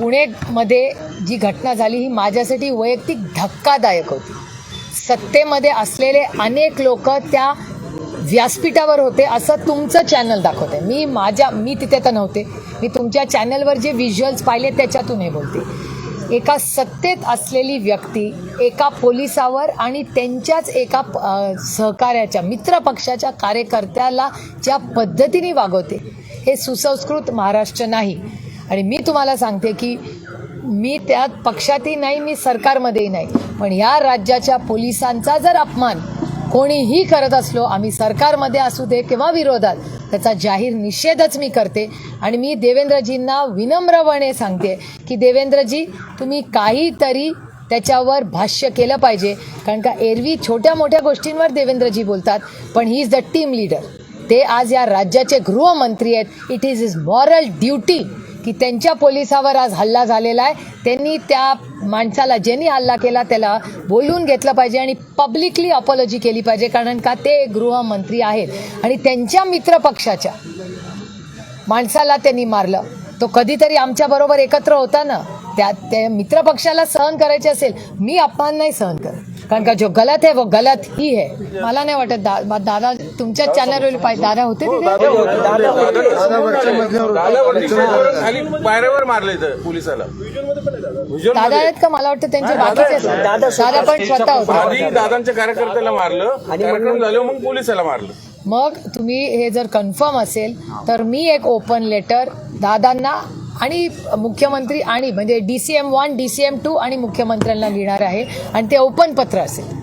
पुणेमध्ये जी घटना झाली ही माझ्यासाठी वैयक्तिक धक्कादायक होती. सत्तेमध्ये असलेले अनेक लोक त्या व्यासपीठावर होते असं तुमचं चॅनल दाखवते मी माझ्या मी तिथे तर नव्हते. मी तुमच्या चॅनलवर जे व्हिज्युअल्स पाहिले त्याच्यातून हे बोलते. एका सत्तेत असलेली व्यक्ती एका पोलिसावर आणि त्यांच्याच एका सहकार्याच्या मित्रपक्षाच्या कार्यकर्त्याला ज्या पद्धतीने वागवते हे सुसंस्कृत महाराष्ट्र नाही. आणि मी तुम्हाला सांगते की मी त्यात पक्षातही नाही मी सरकारमध्येही नाही. पण या राज्याच्या पोलिसांचा जर अपमान कोणीही करत असलो आम्ही सरकारमध्ये असू दे किंवा विरोधात त्याचा जाहीर निषेधच मी करते. आणि मी देवेंद्रजींना विनम्रपणे सांगते की देवेंद्रजी तुम्ही काहीतरी त्याच्यावर भाष्य केलं पाहिजे. कारण का एरवी छोट्या मोठ्या गोष्टींवर देवेंद्रजी बोलतात पण he is the team leader. ते आज या राज्याचे गृहमंत्री आहेत. It is is moral duty की त्यांच्या पोलिसावर आज हल्ला झालेला आहे. त्यांनी त्या माणसाला ज्यांनी हल्ला केला त्याला बोलून घेतलं पाहिजे आणि पब्लिकली अपॉलॉजी केली पाहिजे कारण का ते गृहमंत्री आहेत. आणि त्यांच्या मित्रपक्षाच्या माणसाला त्यांनी मारलं. तो कधीतरी आमच्याबरोबर एकत्र होता ना त्या त्या मित्रपक्षाला सहन करायचे असेल मी अपमान नाही सहन करत. कारण का जो गलत आहे वो गलत ही है. मला नाही वाटत दा, दादा तुमच्या चॅनलवर पाहिजे दादा होते खाली पायऱ्यावर मारले पोलिसाला. दादा आहेत का? मला वाटतं त्यांचे बाकीचे. दादा पण स्वतः होते. आधी दादांच्या कार्यकर्त्याला मारलं. कार्यक्रम झालं मग पोलिसाला मारलं. मग तुम्ही हे जर कन्फर्म असेल तर मी एक ओपन लेटर दादांना आणि मुख्यमंत्री आणि म्हणजे D C M one D C M two आणि मुख्यमंत्र्यांना लिहिणार आहे. आणि ते ओपन पत्र असेल.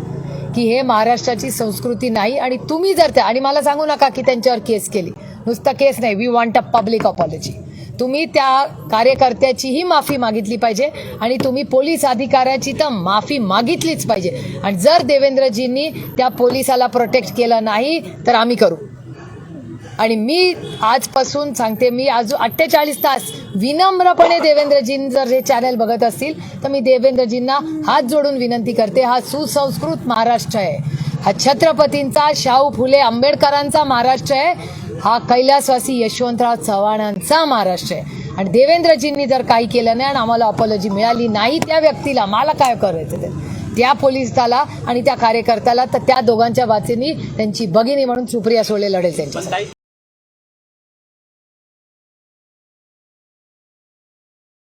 की हे महाराष्ट्राची संस्कृती नाही आणि तुम्ही जर त्या आणि मला सांगू नका की त्यांच्यावर केस केली. नुसतं केस नाही. We want a public apology तुम्ही त्या कार्यकर्त्याचीही माफी मागितली पाहिजे आणि तुम्ही पोलीस अधिकाऱ्याची तर माफी मागितलीच पाहिजे. आणि जर देवेंद्रजींनी त्या पोलिसाला प्रोटेक्ट केलं नाही तर आम्ही करू. आणि मी आजपासून सांगते मी आज अठ्ठेचाळीस तास विनम्रपणे देवेंद्रजींनी जर हे चॅनल बघत असतील तर मी देवेंद्रजींना हात जोडून विनंती करते हा सुसंस्कृत महाराष्ट्र आहे. हा छत्रपतींचा शाहू फुले आंबेडकरांचा महाराष्ट्र आहे. हा कैलासवासी यशवंतराव चव्हाणांचा महाराष्ट्र आहे. आणि देवेंद्रजींनी जर काही केलं नाही आणि आम्हाला अपॉलॉजी मिळाली नाही त्या व्यक्तीला मला काय करायचं ते? त्या पोलिसाला आणि त्या कार्यकर्त्याला तर त्या दोघांच्या वाचेनी त्यांची भगिनी म्हणून सुप्रिया सोळे लढेल त्यांच्या